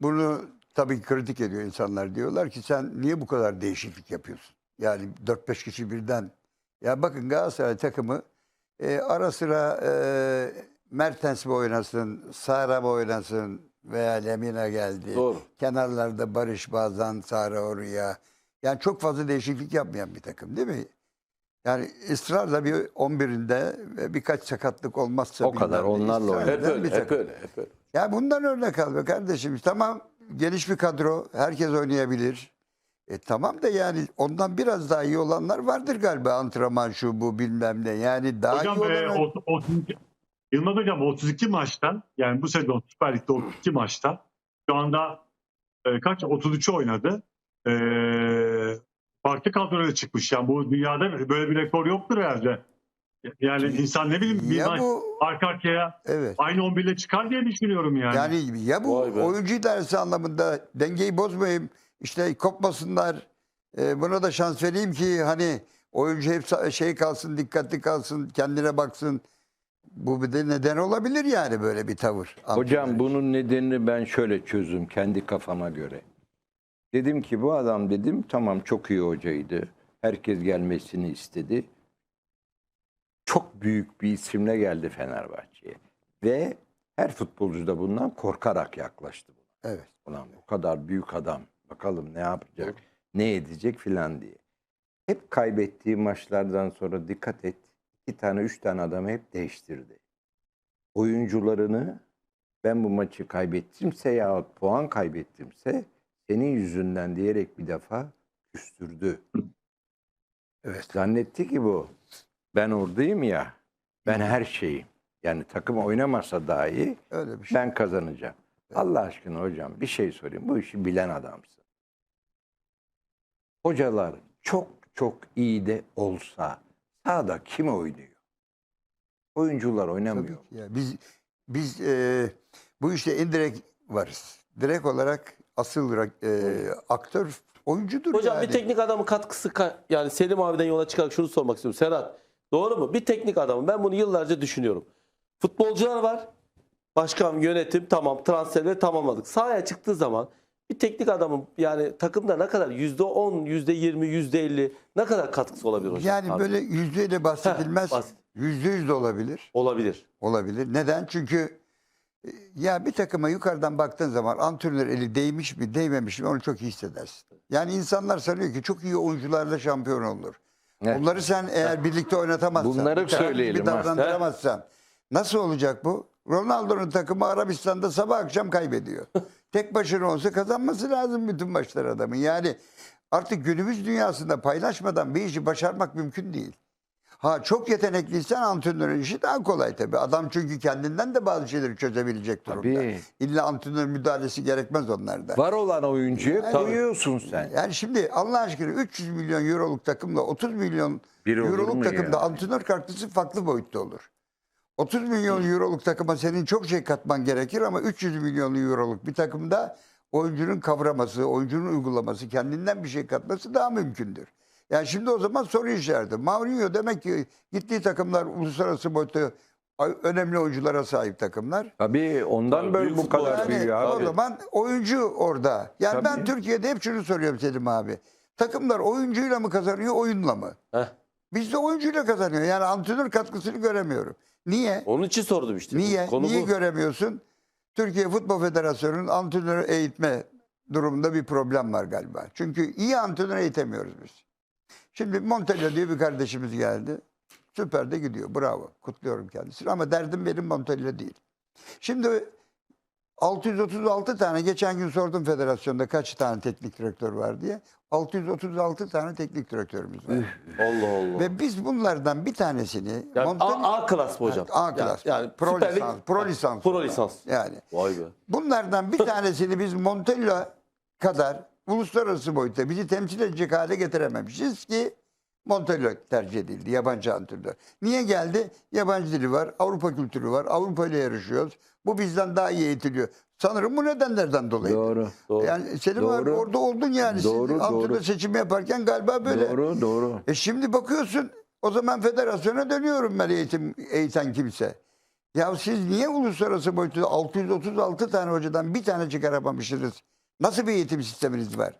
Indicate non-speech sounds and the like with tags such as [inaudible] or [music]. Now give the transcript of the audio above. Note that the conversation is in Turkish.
Bunu tabii kritik ediyor insanlar. Diyorlar ki sen niye bu kadar değişiklik yapıyorsun? Yani 4-5 kişi birden. Ya bakın Galatasaray takımı e, ara sıra e, Mertens mi oynasın, Sara mı oynasın veya Lemina geldi. Doğru. Kenarlarda Barış bazen Sara oraya. Yani çok fazla değişiklik yapmayan bir takım değil mi? Yani ısrarla bir 11'inde ve birkaç sakatlık olmazsa O kadar, ne onlarla ısrar. Hep eden öyle, bir hep takım. öyle, hep öyle. Ya bundan örnek al be kardeşim. Tamam geniş bir kadro. Herkes oynayabilir. E tamam da yani ondan biraz daha iyi olanlar vardır galiba. Antrenman şu bu bilmem ne. Yani daha Hocam iyi e, olan... o, o, Yılmaz Hocam 32 maçtan yani bu sezon Süper Lig'de 32 maçta şu anda e, kaç 33 oynadı. E, farklı kadroyla çıkmış. Yani bu dünyada böyle bir rekor yoktur herhalde. Yani insan ne bileyim bir ya maç bu arka arkaya evet. aynı 11 ile çıkar diye düşünüyorum yani. Yani ya bu Vay be. oyuncu idaresi anlamında dengeyi bozmayayım. işte kopmasınlar. E, buna da şans vereyim ki hani oyuncu hep sa- şey kalsın, dikkatli kalsın, kendine baksın. Bu bir de neden olabilir yani böyle bir tavır. Hocam bunun nedenini ben şöyle çözdüm kendi kafama göre. Dedim ki bu adam dedim tamam çok iyi hocaydı. Herkes gelmesini istedi. Çok büyük bir isimle geldi Fenerbahçe'ye. Ve her futbolcu da bundan korkarak yaklaştı. buna. Evet. Ulan bu kadar büyük adam bakalım ne yapacak, ne edecek filan diye. Hep kaybettiği maçlardan sonra dikkat et. iki tane, üç tane adamı hep değiştirdi. Oyuncularını ben bu maçı kaybettimse yahut puan kaybettimse senin yüzünden diyerek bir defa küstürdü. Evet. Zannetti ki bu ben oradayım ya ben her şeyim. Yani takım oynamasa dahi Öyle bir şey. ben kazanacağım. Allah aşkına hocam bir şey sorayım. Bu işi bilen adamsın. Hocalar çok çok iyi de olsa sahada kim oynuyor? Oyuncular oynamıyor. Tabii ki ya. Biz biz e, bu işte indirekt varız. Direkt olarak asıl rak- e, aktör oyuncudur Hocam yani. bir teknik adamın katkısı ka- yani Selim abiden yola çıkarak şunu sormak istiyorum. Serhat doğru mu? Bir teknik adamın ben bunu yıllarca düşünüyorum. Futbolcular var. Başkan, yönetim tamam transferleri tamamladık. Sahaya çıktığı zaman bir teknik adamın yani takımda ne kadar %10, %20, %50 ne kadar katkısı olabilir hocam? Yani Abi, böyle yüzdeyle bahsedilmez. Heh. Yüzde yüz de olabilir. olabilir. Olabilir. Neden? Çünkü e, ya bir takıma yukarıdan baktığın zaman antrenör eli değmiş mi değmemiş mi onu çok iyi hissedersin. Yani insanlar sanıyor ki çok iyi oyuncularla şampiyon olur. Evet. Onları sen eğer birlikte oynatamazsan, Bunları bir söyleyelim ha. davrandıramazsan nasıl olacak bu? Ronaldo'nun takımı Arabistan'da sabah akşam kaybediyor. [laughs] Tek başına olsa kazanması lazım bütün maçlar adamın. Yani artık günümüz dünyasında paylaşmadan bir işi başarmak mümkün değil. Ha çok yetenekliysen antrenörün işi daha kolay tabii. Adam çünkü kendinden de bazı şeyleri çözebilecek durumda. Tabii. İlla antrenör müdahalesi gerekmez onlarda. Var olan oyuncuya Yani- koyuyorsun sen. Yani şimdi Allah aşkına 300 milyon euroluk takımla 30 milyon Bir euroluk takımda ya? antrenör katkısı farklı boyutta olur. 30 milyon euroluk takıma senin çok şey katman gerekir ama 300 milyon euroluk bir takımda oyuncunun kavraması, oyuncunun uygulaması, kendinden bir şey katması daha mümkündür. Yani şimdi o zaman soru işareti. Mourinho demek ki gittiği takımlar uluslararası boyutta önemli oyunculara sahip takımlar. Tabii ondan Tabii, böyle bu kadar. Yani büyüyor o abi. zaman oyuncu orada. Yani ben Tabii. Türkiye'de hep şunu soruyorum Selim abi. Takımlar oyuncuyla mı kazanıyor, oyunla mı? Heh, Bizde oyuncuyla kazanıyor. Yani antrenör katkısını göremiyorum. Niye? onun için sordum işte. Niye? Konu Niye bu. göremiyorsun? Türkiye Futbol Federasyonu'nun antrenörü eğitme durumunda bir problem var galiba. Çünkü iyi antrenör eğitemiyoruz biz. Şimdi Montella diye bir kardeşimiz geldi. Süper de gidiyor. Bravo. Kutluyorum kendisini. Ama derdim benim Montella değil. Şimdi 636 tane geçen gün sordum federasyonda kaç tane teknik direktör var diye. 636 tane teknik direktörümüz var. Allah Allah. Ve biz bunlardan bir tanesini Yani Montella- A, A klas mı hocam? A klas. Yani, yani pro Süper Lig- lisans, pro lisans. Pro lisans. Yani Vay be. bunlardan bir tanesini biz Montella kadar uluslararası boyutta bizi temsil edecek hale getirememişiz ki Montella tercih edildi yabancı antrenör. Niye geldi? Yabancı dili var, Avrupa kültürü var, Avrupa ile yarışıyoruz. Bu bizden daha iyi eğitiliyor. Sanırım bu nedenlerden dolayı. Doğru. Doğru. Yani Selim abi Doğru. orada oldun yani. Doğru, antrenör doğru. seçimi yaparken galiba böyle. Doğru doğru. E şimdi bakıyorsun o zaman federasyona dönüyorum ben eğitim eğiten kimse. Ya siz niye uluslararası boyutta 636 tane hocadan bir tane çıkaramamışsınız? Nasıl bir eğitim sisteminiz var?